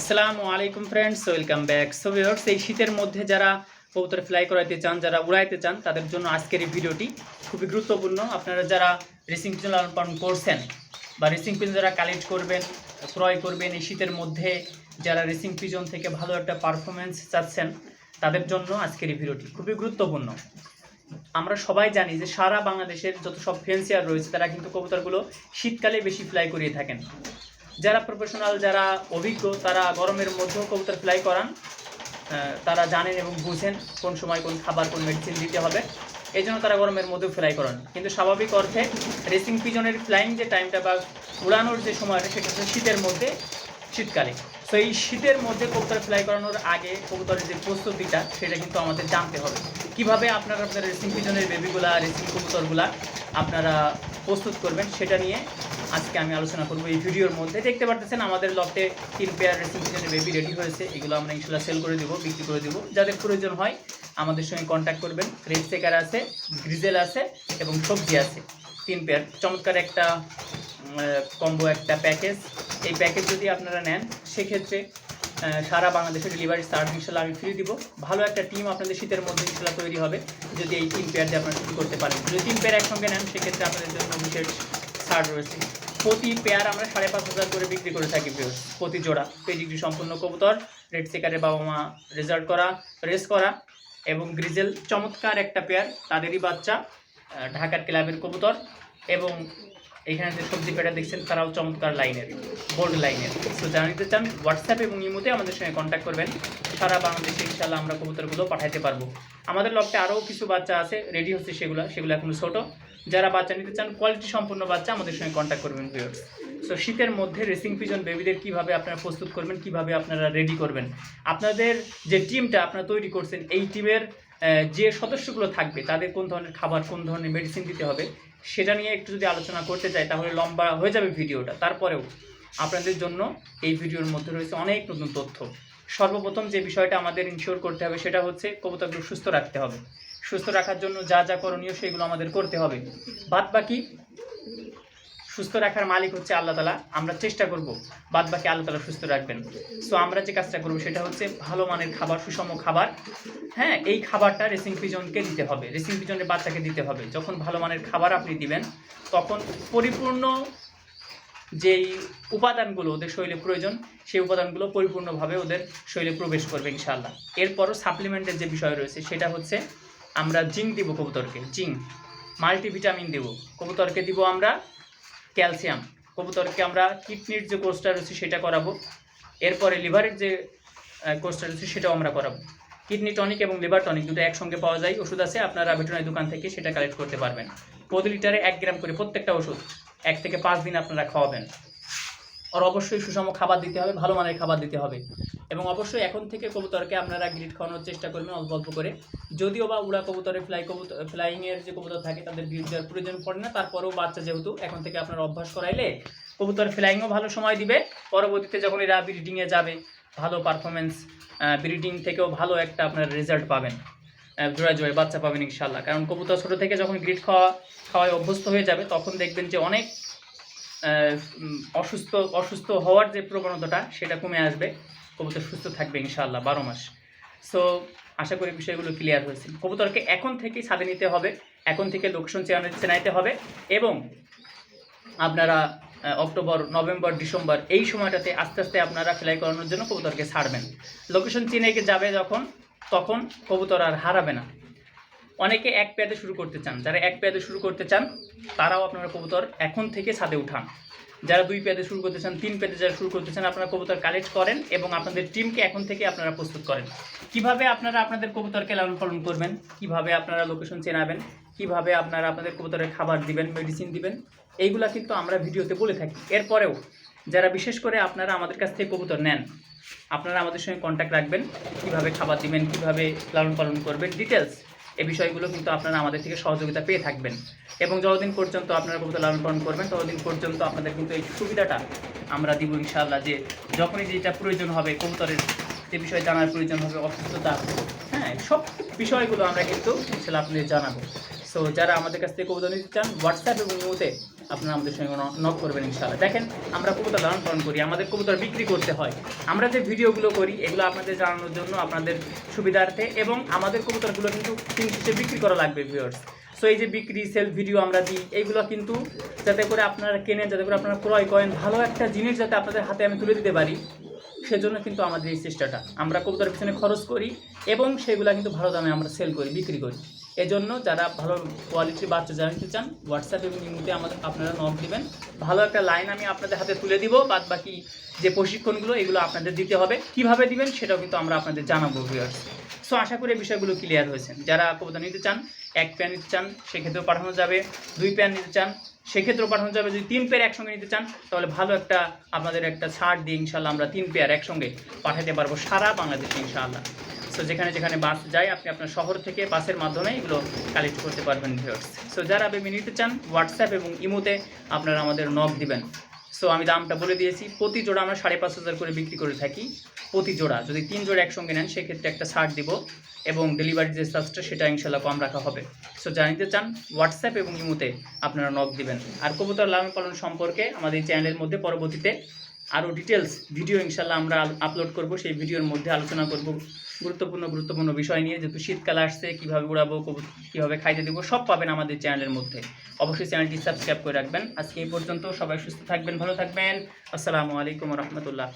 আসসালামু আলাইকুম friends welcome back so viewers এই শীতের মধ্যে যারা কবুতর ফ্লাই করাইতে চান, যারা উড়াইতে চান, তাদের জন্য আজকের এই ভিডিওটি খুবই গুরুত্বপূর্ণ। আপনারা যারা রেসিং পিজন লালন পালন করছেন বা রেসিং পিজন যারা কালেক্ট করবেন, ক্রয় করবেন, এই শীতের মধ্যে যারা রেসিং পিজন থেকে ভালো একটা পারফরমেন্স চাচ্ছেন, তাদের জন্য আজকের এই ভিডিওটি খুবই গুরুত্বপূর্ণ। আমরা সবাই জানি যে সারা বাংলাদেশের যত সব ফেন্সিয়ার রয়েছে, তারা কিন্তু কবুতরগুলো শীতকালে বেশি ফ্লাই করিয়ে থাকেন। যারা প্রফেশনাল যারা অভিজ্ঞ, তারা গরমের মধ্যেও কবুতর ফ্লাই করান। তারা জানেন এবং বুঝেন কোন সময় কোন খাবার, কোন মেডিসিন দিতে হবে। এই জন্য তারা গরমের মধ্যেও ফ্লাই করান। কিন্তু স্বাভাবিক অর্থে রেসিং পিজনের ফ্লাইং যে টাইমটা বা উড়ানোর যে সময়টা, সেটা হচ্ছে শীতের মধ্যে শীতকালে তো এই শীতের মধ্যে কবুতর ফ্লাই করানোর আগে কবুতরের যে প্রস্তুতিটা, সেটা কিন্তু আমাদের জানতে হবে। কীভাবে আপনারা আপনার রেসিং পিজনের বেবিগুলা রেসিং কবুতরগুলা আপনারা প্রস্তুত করবেন, সেটা নিয়ে আজকে আমি আলোচনা করব এই ভিডিওর মধ্যে। দেখতে পারতেছেন, আমাদের লফটে তিন পেয়ার রেসিং পিজনের বেবি রেডি হয়েছে। এগুলো আমরা ইনশাল্লাহ সেল করে দেবো, বিক্রি করে দেবো। যাদের প্রয়োজন হয়, আমাদের সঙ্গে কন্ট্যাক্ট করবেন। রেড সেকার আছে গ্রিজেল আছে এবং সবজি আছে, তিন পেয়ার চমৎকার একটা কম্বো একটা প্যাকেজ এই প্যাকেজ যদি আপনারা নেন, সেক্ষেত্রে সারা বাংলাদেশে ডেলিভারি চার্জ ইনশাল্লাহ আমি ফ্রি দিব। ভালো একটা টিম আপনাদের শীতের মধ্যে ইনশাল্লাহ তৈরি হবে, যদি এই তিন পেয়ার দিয়ে আপনারা শুরু করতে পারেন। যদি তিন পেয়ার একসঙ্গে নেন, সেক্ষেত্রে আপনাদের জন্য বিশেষ ছাড় রয়েছে। প্রতি পেয়ার আমরা সাড়ে পাঁচ হাজার করে বিক্রি করে থাকি viewers, প্রতি জোড়া। পেডিগ্রি সম্পূর্ণ কবুতর রেড সেকারে বাবা মা রেজাল্ট করা রেস করা এবং গ্রিজেল চমৎকার একটা পেয়ার তাদেরই বাচ্চা ঢাকার ক্লাবের কবুতর এবং এখানে যে সবজি পেটা দেখছেন তারাও চমৎকার লাইনের বোল্ড লাইনের তো জানা নিতে চান হোয়াটসঅ্যাপ এবং ইমোতে আমাদের সঙ্গে কন্ট্যাক্ট করবেন। সারা বাংলাদেশে ইনশাল্লাহ আমরা কবুতরগুলো পাঠাতে পারব। আমাদের লকটে আরও কিছু বাচ্চা আছে রেডি হচ্ছে সেগুলো সেগুলো এখনও ছোটো। যারা বাচ্চা নিতে চান কোয়ালিটি সম্পন্ন বাচ্চা আমাদের সঙ্গে কন্ট্যাক্ট করবেন ভিউয়ার্স সো শীতের মধ্যে রেসিং পিজন বেবিদের কীভাবে আপনারা প্রস্তুত করবেন, কীভাবে আপনারা রেডি করবেন? আপনাদের যে টিমটা আপনারা তৈরি করছেন, এই টিমের যে সদস্যগুলো থাকবে, তাদের কোন ধরনের খাবার, কোন ধরনের মেডিসিন দিতে হবে, সেটা নিয়ে একটু যদি আলোচনা করতে চাই, তাহলে লম্বা হয়ে যাবে ভিডিওটা। তারপরেও আপনাদের জন্য এই ভিডিওর মধ্যে রয়েছে অনেক নতুন তথ্য। সর্বপ্রথম যে বিষয়টা আমাদের ইনশিওর করতে হবে, সেটা হচ্ছে কবুতরগুলো সুস্থ রাখতে হবে। সুস্থ রাখার জন্য যা যা করণীয় সেগুলো আমাদের করতে হবে। বাদ বাকি সুস্থ রাখার মালিক হচ্ছে আল্লাহ তালা আমরা চেষ্টা করব বাদ বাকি আল্লাহ তালা সুস্থ রাখবেন। সো আমরা যে কাজটা করব সেটা হচ্ছে ভালো মানের খাবার, সুষম খাবার। হ্যাঁ এই খাবারটা রেসিং পিজনকে দিতে হবে। রেসিং পিজনের বাচ্চাকে দিতে হবে। যখন ভালো মানের খাবার আপনি দিবেন, তখন পরিপূর্ণ যেই উপাদানগুলো ওদের শরীরে প্রয়োজন, সেই উপাদানগুলো পরিপূর্ণভাবে ওদের শরীরে প্রবেশ করবে ইনশাল্লাহ এরপরও সাপ্লিমেন্টের যে বিষয় রয়েছে, সেটা হচ্ছে আমরা জিঙ্ক দিব কবুতরকে, জিঙ্ক। মাল্টিভিটামিন দেব। কবুতরকে দিব আমরা ক্যালসিয়াম। কবুতরকে আমরা কিডনির যে কোর্সটা রয়েছে সেটা করাবো। এরপরে লিভারের যে কোর্সটা রয়েছে সেটাও আমরা করাবো। কিডনি টনিক এবং লিভার টনিক দুটো একসঙ্গে পাওয়া যায়। ওষুধ আছে, আপনারা ভেটেরিনারি দোকান থেকে সেটা কালেক্ট করতে পারবেন। প্রতি লিটারে এক গ্রাম করে প্রত্যেকটা ওষুধ এক থেকে পাঁচ দিন আপনারা খাওয়াবেন। আর অবশ্যই সুষম খাবার দিতে হবে, ভালো মানের খাবার দিতে হবে। এবং অবশ্যই এখন থেকে কবুতরকে আপনারা গ্রিড খাওয়ানোর চেষ্টা করবেন অল্প অল্প করে। যদিও বা উড়া কবুতরে ফ্লাই কবুতর ফ্লাইংয়ের যে কবুতর থাকে তাদের গ্রিড দেওয়ার প্রয়োজন পড়ে না, তারপরেও বাচ্চা যেহেতু, এখন থেকে আপনারা অভ্যাস করাইলে কবুতর ফ্লাইংও ভালো সময় দিবে। পরবর্তীতে যখন এরা ব্রিডিংয়ে যাবে, ভালো পারফরমেন্স ব্রিডিং থেকেও ভালো একটা আপনার রেজাল্ট পাবেন। জোড়ায় জোড়ায় বাচ্চা পাবেন ইনশাল্লাহ কারণ কবুতর ছোটো থেকে যখন গ্রিড খাওয়া, খাওয়ায় অভ্যস্ত হয়ে যাবে, তখন দেখবেন যে অনেক অসুস্থ অসুস্থ হওয়ার যে প্রবণতাটা, সেটা কমে আসবে। কবুতর সুস্থ থাকবে ইনশাআল্লাহ, বারো মাস। সো আশা করি বিষয়গুলো ক্লিয়ার হয়েছে। কবুতরকে এখন থেকেই ছাদে নিতে হবে, এখন থেকে লোকেশন চেনাইতে হবে এবং আপনারা অক্টোবর, নভেম্বর, ডিসেম্বর এই সময়টাতে আস্তে আস্তে আপনারা ফ্লাই করানোর জন্য কবুতরকে ছাড়বেন। লোকেশন চিনে যাবে যখন, তখন কবুতর আর হারাবে না। অনেকে এক পেয়াদে শুরু করতে চান। যারা এক পেয়াদে শুরু করতে চান, তারাও আপনারা কবুতর এখন থেকে ছাদে উঠান। যারা দুই পেয়াদে শুরু করতে চান, তিন পেয়াদে যারা শুরু করতে চান, আপনারা কবুতর কালেক্ট করেন এবং আপনাদের টিমকে এখন থেকে আপনারা প্রস্তুত করেন। কীভাবে আপনারা আপনাদের কবুতরকে লালন পালন করবেন? কীভাবে আপনারা লোকেশন চেনাবেন? কীভাবে আপনারা আপনাদের কবুতরের খাবার দিবেন মেডিসিন দিবেন? এইগুলা কিন্তু আমরা ভিডিওতে বলে থাকি। এরপরেও যারা বিশেষ করে আপনারা আমাদের কাছ থেকে কবুতর নেন, আপনারা আমাদের সঙ্গে কন্ট্যাক্ট রাখবেন। কীভাবে খাবার দিবেন, কীভাবে লালন পালন করবেন ডিটেলস এই বিষয়গুলো কিন্তু আপনারা আমাদের থেকে সহযোগিতা পেয়ে থাকবেন। এবং যতদিন পর্যন্ত আপনারা কবিতা লালন পালন করবেন, ততদিন পর্যন্ত আপনাদের কিন্তু এই সুবিধাটা আমরা দিব ইনশাল্লাহ যে যখনই যেটা প্রয়োজন হবে, কবুতরের যে বিষয়ে জানার প্রয়োজন হবে, অসুস্থতা হ্যাঁ সব বিষয়গুলো আমরা কিন্তু ইনশাল্লাহ আপনাদের জানাব। সো যারা আমাদের কাছ থেকে কবিতা নিতে চান হোয়াটসঅ্যাপ এবং ইমোতে আপনারা আমাদের সঙ্গে নক করবেন ইনশাআল্লাহ। দেখেন, আমরা কবুতর লালন পালন করি, আমাদের কবুতর বিক্রি করতে হয়। আমরা যে ভিডিওগুলো করি, এগুলো আপনাদের জানানোর জন্য, আপনাদের সুবিধার্থে এবং আমাদের কবুতরগুলো কিন্তু তিন বিক্রি করা লাগবে ভিউয়ার্স সো এই যে বিক্রি সেল ভিডিও আমরা দিই এইগুলো কিন্তু যাতে করে আপনারা কেনেন, যাতে করে আপনারা ক্রয় করেন, ভালো একটা জিনিস যাতে আপনাদের হাতে আমি তুলে দিতে পারি, সেজন্য কিন্তু আমাদের এই চেষ্টাটা। আমরা কবুতরের পিছনে খরচ করি এবং সেগুলো কিন্তু ভালো দামে আমরা সেল করি, বিক্রি করি। এজন্য যারা ভালো কোয়ালিটির বাচ্চা জানতে চান হোয়াটসঅ্যাপ এবং ইমুতে আমাদের আপনারা নক দিবেন। ভালো একটা লাইন আমি আপনাদের হাতে তুলে দিব বাদ বাকি যে প্রশিক্ষণগুলো, এগুলো আপনাদের দিতে হবে। কীভাবে দিবেন সেটাও কিন্তু আমরা আপনাদের জানাব ভিউয়ার্স সো আশা করি বিষয়গুলো ক্লিয়ার হয়েছে। যারা কবিতা নিতে চান, এক প্যান নিতে চান, সেক্ষেত্রেও পাঠানো যাবে। দুই প্যান নিতে চান, সেক্ষেত্রেও পাঠানো যাবে। যদি তিন পেয়ার একসঙ্গে নিতে চান, তাহলে ভালো একটা আপনাদের একটা ছাড় দিয়ে ইনশাল্লাহ আমরা তিন পেয়ার একসঙ্গে পাঠাতে পারব সারা বাংলাদেশে ইনশাআল্লাহ। সো যেখানে যেখানে বাস যায়, আপনি আপনার শহর থেকে বাসের মাধ্যমে এগুলো কালেক্ট করতে পারবেন ভিউয়ার্স সো যারা বেবি নিতে চান হোয়াটসঅ্যাপ এবং ইমোতে আপনারা আমাদের নক দিবেন। সো আমি দামটা বলে দিয়েছি, প্রতি জোড়া আমরা সাড়ে পাঁচ হাজার করে বিক্রি করে থাকি, প্রতি জোড়া। যদি তিন জোড়া একসঙ্গে নেন, সেক্ষেত্রে একটা ছাড় দিব এবং ডেলিভারি যে চার্জটা সেটা ইনশাল্লাহ কম রাখা হবে। সো জানিতে চান হোয়াটসঅ্যাপ এবং ইমোতে আপনারা নক দিবেন। আর কবুতর লালন পালন সম্পর্কে আমাদের চ্যানেলের মধ্যে পরবর্তীতে আরও ডিটেলস ভিডিও ইনশাল্লাহ আমরা আপলোড করব। সেই ভিডিওর মধ্যে আলোচনা করব। গুরুত্বপূর্ণ গুরুত্বপূর্ণ বিষয় নিয়ে। যেহেতু শীতকাল আসছে, কীভাবে উড়াবো কীভাবে খাইতে দেবো, সব পাবেন আমাদের চ্যানেলের মধ্যে। অবশ্যই চ্যানেলটি সাবস্ক্রাইব করে রাখবেন। আজকে এই পর্যন্ত সবাই সুস্থ থাকবেন, ভালো থাকবেন। আসসালামু আলাইকুম রহমতুল্লাহ।